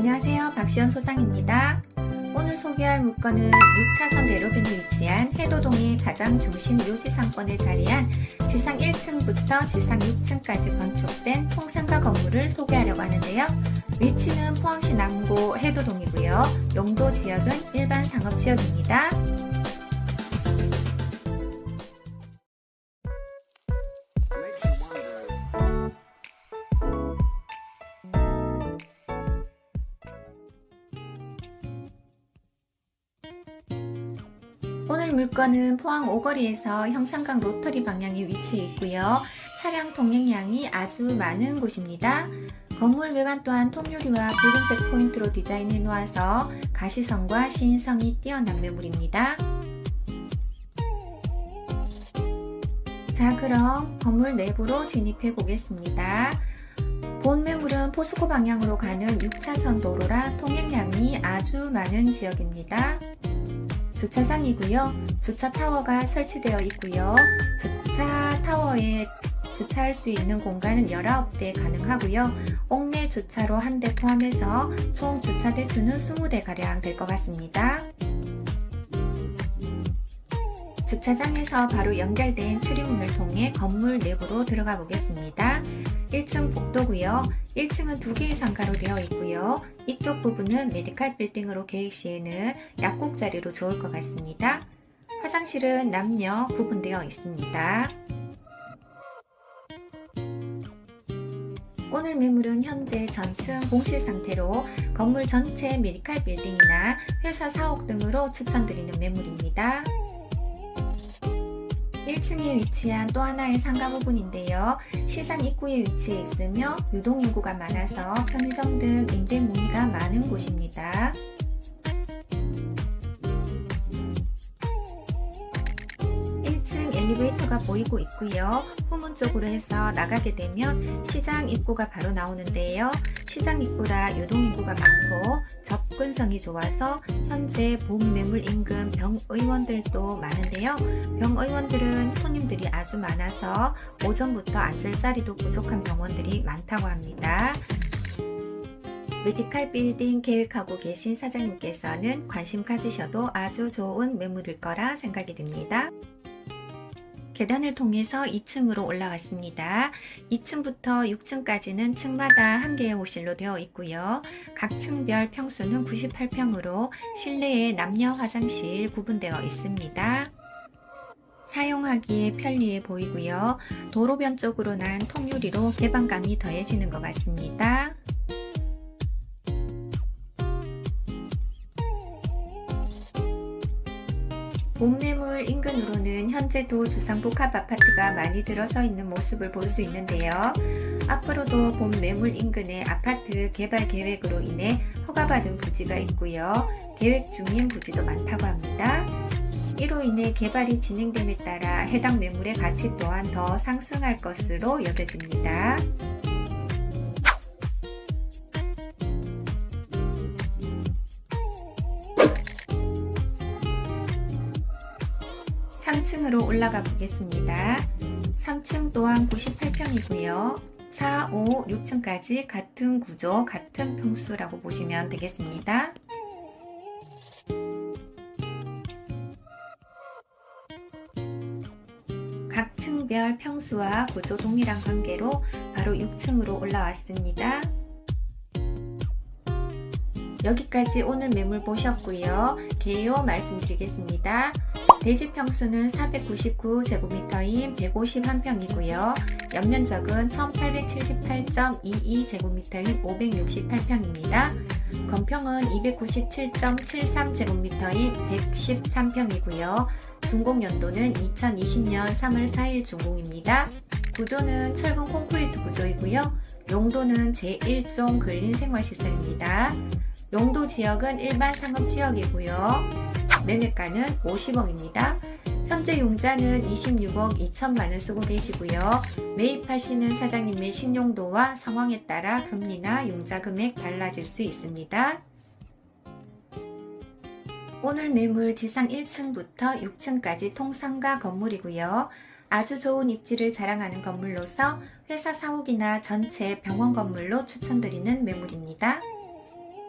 안녕하세요. 박시연 소장입니다. 오늘 소개할 물건은 6차선 대로변에 위치한 해도동의 가장 중심 묘지 상권에 자리한 지상 1층부터 지상 6층까지 건축된 통상가 건물을 소개하려고 하는데요. 위치는 포항시 남구 해도동이고요. 용도 지역은 일반 상업 지역입니다. 오늘 물건은 포항 오거리에서 형산강 로터리 방향에 위치해 있고요. 차량 통행량이 아주 많은 곳입니다. 건물 외관 또한 통유리와 붉은색 포인트로 디자인해 놓아서 가시성과 시인성이 뛰어난 매물입니다. 자, 그럼 건물 내부로 진입해 보겠습니다. 본 매물은 포스코 방향으로 가는 6차선 도로라 통행량이 아주 많은 지역입니다. 주차장이고요. 주차 타워가 설치되어 있고요. 주차 타워에 주차할 수 있는 공간은 19대 가능하고요. 옥내 주차로 한 대 포함해서 총 주차 대수는 20대 가량 될 것 같습니다. 주차장에서 바로 연결된 출입문을 통해 건물 내부로 들어가 보겠습니다. 1층 복도고요. 1층은 두 개의 상가로 되어 있고요. 이쪽 부분은 메디칼 빌딩으로 계획 시에는 약국 자리로 좋을 것 같습니다. 화장실은 남녀 구분되어 있습니다. 오늘 매물은 현재 전층 공실 상태로 건물 전체 메디칼 빌딩이나 회사 사옥 등으로 추천드리는 매물입니다. 1층에 위치한 또 하나의 상가 부분인데요. 시장 입구에 위치해 있으며 유동 인구가 많아서 편의점 등 임대 문의가 많은 곳입니다. 엘리베이터가 보이고 있고요. 후문 쪽으로 해서 나가게 되면 시장 입구가 바로 나오는데요. 시장 입구라 유동 인구가 많고 접근성이 좋아서 현재 본 매물 인근 병의원들도 많은데요. 병의원들은 손님들이 아주 많아서 오전부터 앉을 자리도 부족한 병원들이 많다고 합니다. 메디칼 빌딩 계획하고 계신 사장님께서는 관심 가지셔도 아주 좋은 매물일 거라 생각이 듭니다. 계단을 통해서 2층으로 올라왔습니다. 2층부터 6층까지는 층마다 한 개의 호실로 되어 있고요. 각 층별 평수는 98평으로 실내에 남녀 화장실 구분되어 있습니다. 사용하기에 편리해 보이고요. 도로변 쪽으로 난 통유리로 개방감이 더해지는 것 같습니다. 본매물 인근으로는 현재도 주상복합 아파트가 많이 들어서 있는 모습을 볼 수 있는데요. 앞으로도 본 매물 인근의 아파트 개발 계획으로 인해 허가받은 부지가 있고요. 계획 중인 부지도 많다고 합니다. 이로 인해 개발이 진행됨에 따라 해당 매물의 가치 또한 더 상승할 것으로 여겨집니다. 삼층으로 올라가 보겠습니다. 3층 또한 98평이고요. 4, 5, 6층까지 같은 구조, 같은 평수라고 보시면 되겠습니다. 각 층별 평수와 구조 동일한 관계로 바로 6층으로 올라왔습니다. 여기까지 오늘 매물 보셨고요. 개요 말씀드리겠습니다. 대지 평수는 499제곱미터인 151평이고요. 연면적은 1878.22제곱미터인 568평입니다. 건평은 297.73제곱미터인 113평이고요. 준공 연도는 2020년 3월 4일 준공입니다. 구조는 철근 콘크리트 구조이고요. 용도는 제1종 근린 생활시설입니다. 용도 지역은 일반 상업 지역이고요. 매매가는 50억입니다. 현재 용자는 26억 2천만 원 쓰고 계시고요. 매입하시는 사장님의 신용도와 상황에 따라 금리나 용자 금액 달라질 수 있습니다. 오늘 매물 지상 1층부터 6층까지 통상가 건물이고요. 아주 좋은 입지를 자랑하는 건물로서 회사 사옥이나 전체 병원 건물로 추천드리는 매물입니다.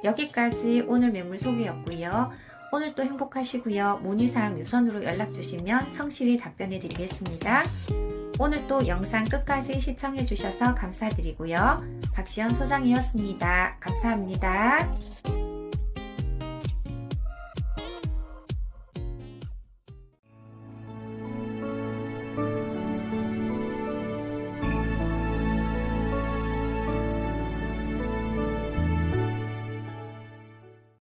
여기까지 오늘 매물 소개였고요. 오늘도 행복하시고요. 문의사항 유선으로 연락 주시면 성실히 답변해 드리겠습니다. 오늘도 영상 끝까지 시청해 주셔서 감사드리고요. 박시연 소장이었습니다. 감사합니다.